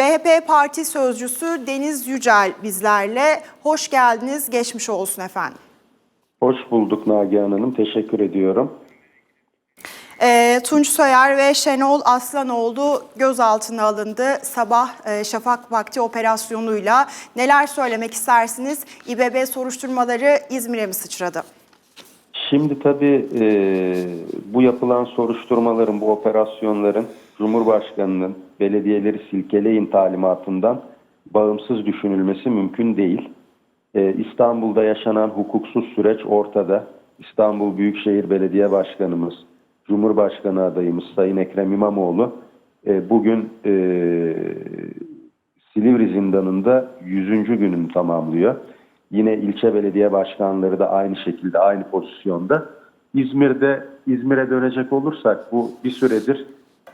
CHP Parti Sözcüsü Deniz Yücel bizlerle. Hoş geldiniz, geçmiş olsun efendim. Hoş bulduk Nagihan Hanım. Teşekkür ediyorum. Ee, Tunç Soyer ve Şenol Aslanoğlu gözaltına alındı. Sabah e, şafak vakti operasyonuyla neler söylemek istersiniz? İBB soruşturmaları İzmir'e mi sıçradı? Şimdi tabii e, bu yapılan soruşturmaların, bu operasyonların Cumhurbaşkanı'nın belediyeleri silkeleyin talimatından bağımsız düşünülmesi mümkün değil. E, İstanbul'da yaşanan hukuksuz süreç ortada. İstanbul Büyükşehir Belediye Başkanımız, Cumhurbaşkanı adayımız Sayın Ekrem İmamoğlu e, bugün e, Silivri zindanında 100. gününü tamamlıyor. Yine ilçe belediye başkanları da aynı şekilde aynı pozisyonda. İzmir'de İzmir'e dönecek olursak bu bir süredir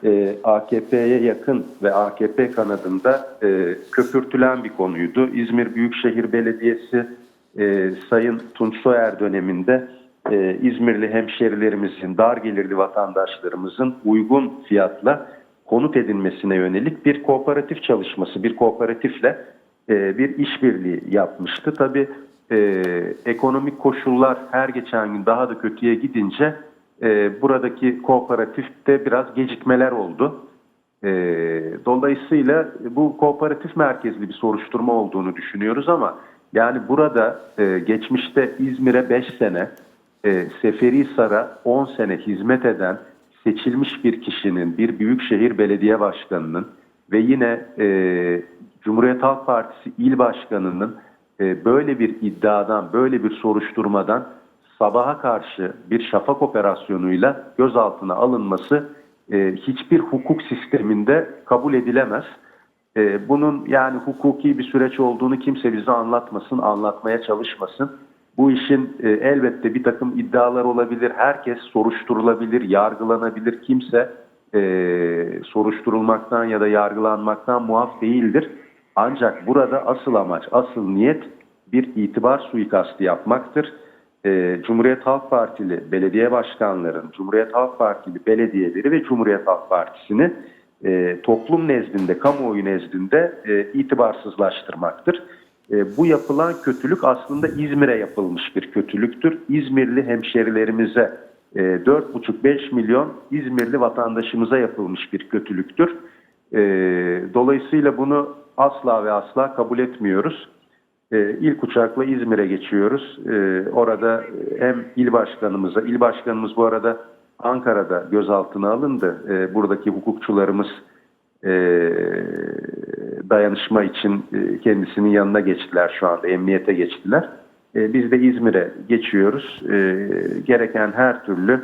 e, AKP'ye yakın ve AKP kanadında e, köpürtülen bir konuydu. İzmir Büyükşehir Belediyesi e, Sayın Tunç Soyer döneminde e, İzmirli hemşerilerimizin, dar gelirli vatandaşlarımızın uygun fiyatla konut edinmesine yönelik bir kooperatif çalışması, bir kooperatifle e, bir işbirliği yapmıştı. Tabii e, ekonomik koşullar her geçen gün daha da kötüye gidince e, buradaki kooperatifte biraz gecikmeler oldu. Dolayısıyla bu kooperatif merkezli bir soruşturma olduğunu düşünüyoruz ama yani burada geçmişte İzmir'e 5 sene, e, Seferihisar'a 10 sene hizmet eden seçilmiş bir kişinin, bir büyükşehir belediye başkanının ve yine Cumhuriyet Halk Partisi il başkanının e, böyle bir iddiadan, böyle bir soruşturmadan sabaha karşı bir şafak operasyonuyla gözaltına alınması e, hiçbir hukuk sisteminde kabul edilemez. E, bunun yani hukuki bir süreç olduğunu kimse bize anlatmasın, anlatmaya çalışmasın. Bu işin elbette bir takım iddialar olabilir. Herkes soruşturulabilir, yargılanabilir. Kimse soruşturulmaktan ya da yargılanmaktan muaf değildir. Ancak burada asıl amaç, asıl niyet bir itibar suikastı yapmaktır. E, Cumhuriyet Halk Partili belediye başkanların, Cumhuriyet Halk Partili belediyeleri ve Cumhuriyet Halk Partisi'ni e, toplum nezdinde, kamuoyu nezdinde e, itibarsızlaştırmaktır. E, bu yapılan kötülük aslında İzmir'e yapılmış bir kötülüktür. İzmirli hemşerilerimize, e, 4,5-5 milyon İzmirli vatandaşımıza yapılmış bir kötülüktür. Dolayısıyla bunu asla ve asla kabul etmiyoruz. E, ilk uçakla İzmir'e geçiyoruz. E, orada hem il başkanımıza, il başkanımız bu arada Ankara'da gözaltına alındı. E, buradaki hukukçularımız e, dayanışma için e, kendisinin yanına geçtiler şu anda, emniyete geçtiler. E, biz de İzmir'e geçiyoruz. E, gereken her türlü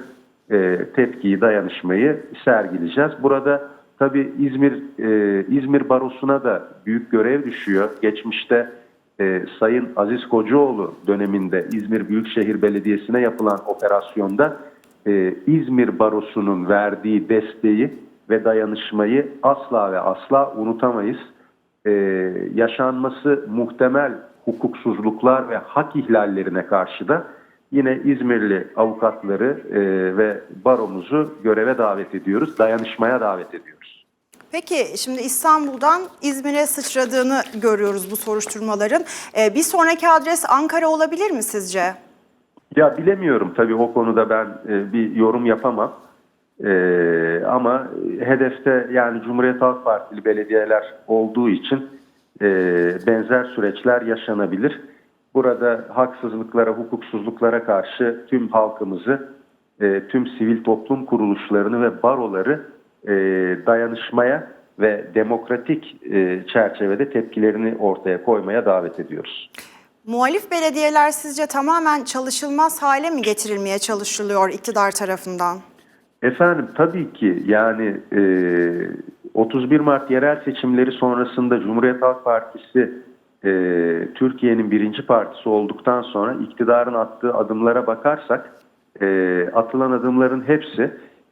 e, tepkiyi, dayanışmayı sergileyeceğiz. Burada tabii İzmir e, İzmir Barosu'na da büyük görev düşüyor. Geçmişte e, Sayın Aziz Kocaoğlu döneminde İzmir Büyükşehir Belediyesi'ne yapılan operasyonda e, İzmir Barosu'nun verdiği desteği ve dayanışmayı asla ve asla unutamayız. E, yaşanması muhtemel hukuksuzluklar ve hak ihlallerine karşı da yine İzmirli avukatları e, ve baromuzu göreve davet ediyoruz, dayanışmaya davet ediyoruz. Peki şimdi İstanbul'dan İzmir'e sıçradığını görüyoruz bu soruşturmaların. Ee, bir sonraki adres Ankara olabilir mi sizce? Ya bilemiyorum tabii o konuda ben e, bir yorum yapamam. E, ama hedefte yani Cumhuriyet Halk Partili belediyeler olduğu için e, benzer süreçler yaşanabilir. Burada haksızlıklara, hukuksuzluklara karşı tüm halkımızı, e, tüm sivil toplum kuruluşlarını ve baroları e, dayanışmaya ve demokratik e, çerçevede tepkilerini ortaya koymaya davet ediyoruz. Muhalif belediyeler sizce tamamen çalışılmaz hale mi getirilmeye çalışılıyor iktidar tarafından? Efendim tabii ki yani e, 31 Mart yerel seçimleri sonrasında Cumhuriyet Halk Partisi e, Türkiye'nin birinci partisi olduktan sonra iktidarın attığı adımlara bakarsak e, atılan adımların hepsi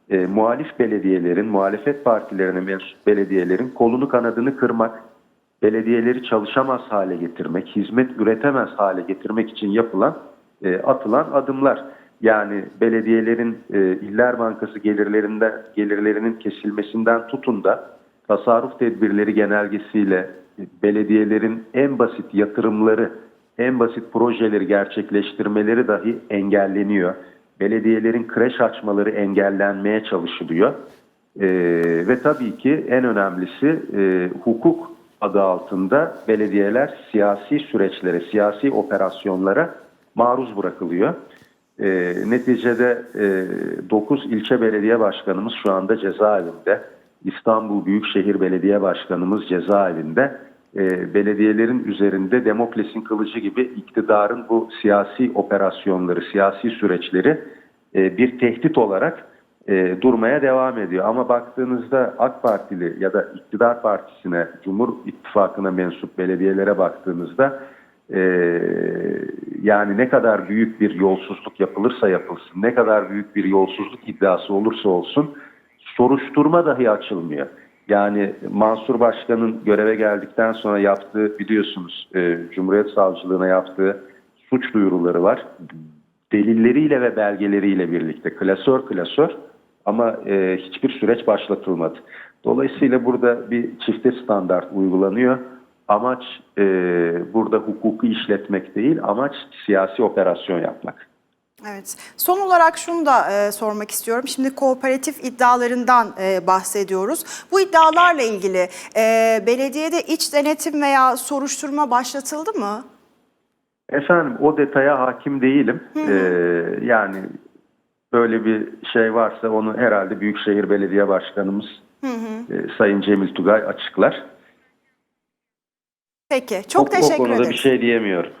e, muhalif belediyelerin, muhalefet partilerinin mensup belediyelerin kolunu kanadını kırmak, belediyeleri çalışamaz hale getirmek, hizmet üretemez hale getirmek için yapılan, e, atılan adımlar. Yani belediyelerin e, İller Bankası gelirlerinde gelirlerinin kesilmesinden tutun da tasarruf tedbirleri genelgesiyle belediyelerin en basit yatırımları, en basit projeleri gerçekleştirmeleri dahi engelleniyor. Belediyelerin kreş açmaları engellenmeye çalışılıyor. Ee, ve tabii ki en önemlisi e, hukuk adı altında belediyeler siyasi süreçlere, siyasi operasyonlara maruz bırakılıyor. E, neticede 9 ilçe belediye başkanımız şu anda cezaevinde. İstanbul Büyükşehir Belediye Başkanımız cezaevinde. E, belediyelerin üzerinde Demokles'in kılıcı gibi iktidarın bu siyasi operasyonları, siyasi süreçleri e, bir tehdit olarak e, durmaya devam ediyor. Ama baktığınızda AK Partili ya da iktidar partisine, Cumhur İttifakı'na mensup belediyelere baktığınızda e, yani ne kadar büyük bir yolsuzluk yapılırsa yapılsın, ne kadar büyük bir yolsuzluk iddiası olursa olsun soruşturma dahi açılmıyor. Yani Mansur Başkan'ın göreve geldikten sonra yaptığı biliyorsunuz e, Cumhuriyet Savcılığına yaptığı suç duyuruları var. Delilleriyle ve belgeleriyle birlikte klasör klasör ama e, hiçbir süreç başlatılmadı. Dolayısıyla burada bir çifte standart uygulanıyor. Amaç e, burada hukuku işletmek değil, amaç siyasi operasyon yapmak. Evet. Son olarak şunu da e, sormak istiyorum. Şimdi kooperatif iddialarından e, bahsediyoruz. Bu iddialarla ilgili e, belediyede iç denetim veya soruşturma başlatıldı mı? Efendim o detaya hakim değilim. Ee, yani böyle bir şey varsa onu herhalde Büyükşehir Belediye Başkanımız e, Sayın Cemil Tugay açıklar. Peki. Çok o, teşekkür o konuda ederim. bir şey diyemiyorum.